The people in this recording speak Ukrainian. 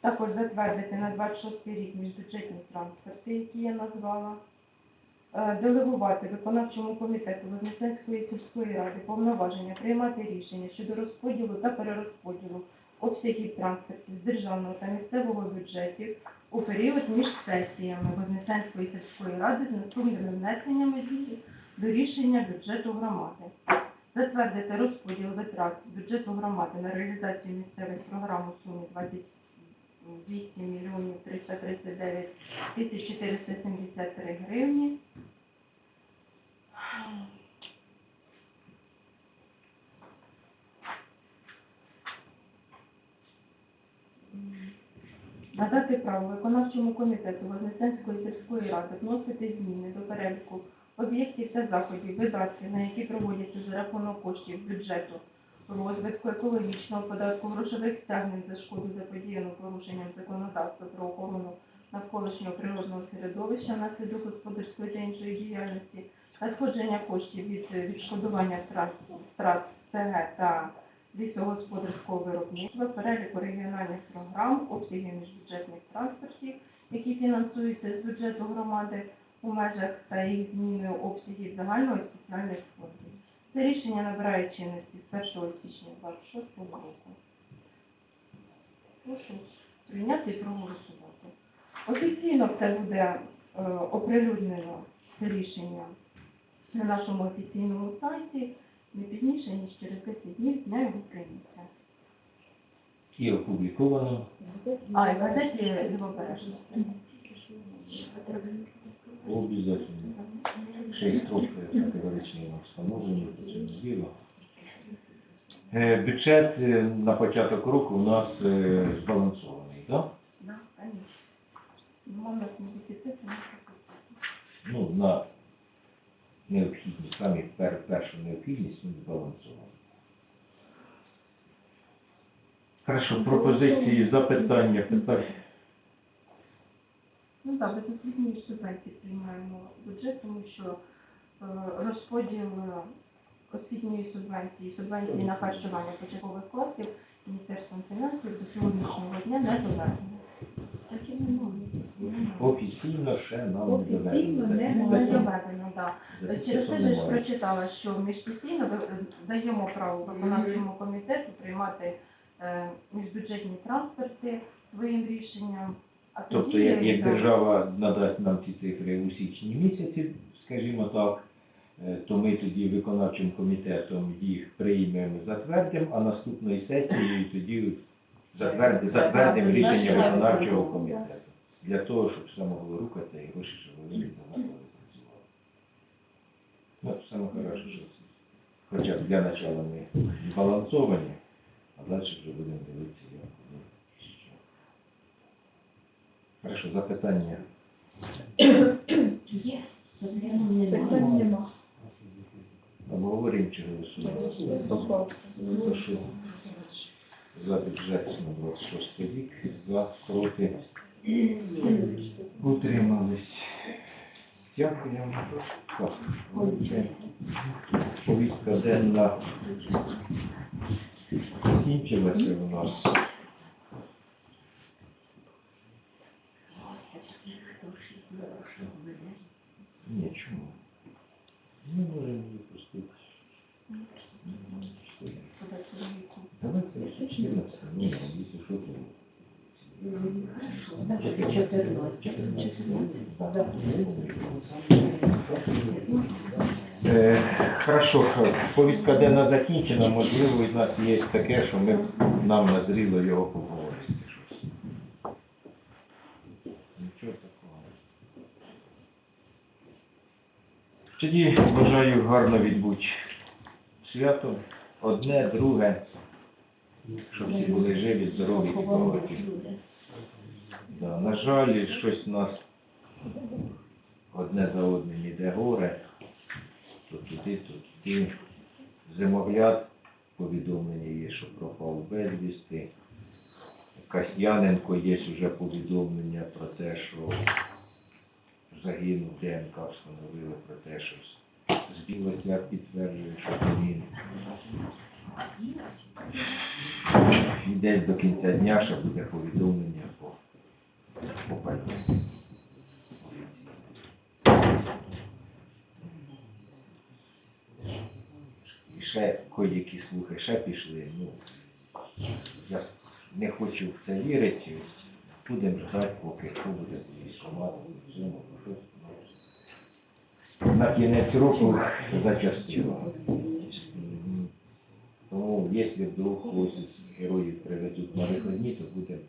Також затвердити на 26 рік міжбюджетні транспорти, які я назвала. Е, Делегувати виконавчому комітету Вознесенської сільської ради повноваження приймати рішення щодо розподілу та перерозподілу обсягів транспортів з державного та місцевого бюджетів у період між сесіями Вознесенської сільської ради з наступними внесеннями до рішення бюджету громади. Затвердити розподіл витрат бюджету громади на реалізацію місцевих програм у сумі 28 мільйонів 339 тисяч 473 гривні. Надати право виконавчому комітету Вознесенської сільської ради вносити зміни до переліку об'єктів та заходів, видатків, на які проводяться за рахунок коштів бюджету розвитку екологічного податку, грошових стягнень за шкоду заподіяну порушенням законодавства про охорону навколишнього природного середовища внаслідок господарської та іншої діяльності, надходження коштів від відшкодування втрат, втрат СГ та лісогосподарського виробництва, переліку регіональних програм, обсягів міжбюджетних транспортів, які фінансуються з бюджету громади у межах та їх зміною обсягів загального і спеціальних фондів. Це рішення набирає чинності з 1 січня 2026 року. Прошу прийняти і проголосувати. Офіційно це буде е, оприлюднено це рішення на нашому офіційному сайті не пізніше, ніж через 10 днів з дня його прийняття. І опубліковано. А, і в газеті Лівобережності. Обязательно. Шесть строк категорично встановлені по цьому ділу. Е, Бюджет е, на початок року у нас е, збалансований, так? Да, конечно. Нас профіциту. Ну, на необхідність, самі пер, першу необхідність він збалансований. Хорошо, пропозиції, запитання, питання. Ну так, без освітньої субвенції приймаємо бюджет, тому що е, розподіл е, освітньої субвенції, субвенції на харчування початкових класів Міністерством фінансів до сьогоднішнього дня не доведено. Так і немає. Офіційно ще нам не Офіційно доведено. не Не доведено, так. Через те ж прочитала, що міжпостійно е, даємо право виконавчому комітету приймати е, міжбюджетні транспорти своїм рішенням. А Тобто, тоді, як, як держава надасть нам ці цифри у січні місяці, скажімо так, то ми тоді виконавчим комітетом їх приймемо, затвердимо, а наступної сесії тоді затвердимо, затвердимо рішення виконавчого комітету. Для того, щоб все могло рухатися і гроші, щоб вони відповідно працювали. Ну, саме хороше, що це. Хоча б для начала ми збалансовані, а далі вже будемо дивитися, як воно що. Хорошо, запитання. Є. Питань нема. Обговорюємо? Прошу за бюджет на 26 рік, за, проти, утримались. Дякуємо. Так, повістка денна закінчилася у нас. Ні, чому? Ми можемо 14, ну, якщо що, то... Е, Хорошо, повістка денна закінчена, можливо, у нас є таке, що ми, нам назріло його поговорити. щось. Нічого такого. Тоді бажаю гарно відбути свято. Одне, друге, щоб всі були живі, здорові і багаті. Да, на жаль, щось у нас одне за одним іде горе, то туди, то туди. Зимогляд, повідомлення є, що пропав безвісти. Касьяненко є вже повідомлення про те, що загинув ДНК, встановили про те, що з білосня підтверджує, що він. І десь до кінця дня ще буде повідомлення по, по пальці. І ще кої-які слухи ще пішли. Ну, Я не хочу в це вірити. Будемо ждати, поки хто буде військомат. На кінець року зачастило. Якщо вдруг хтось з героїв приведуть на вихідні, то будемо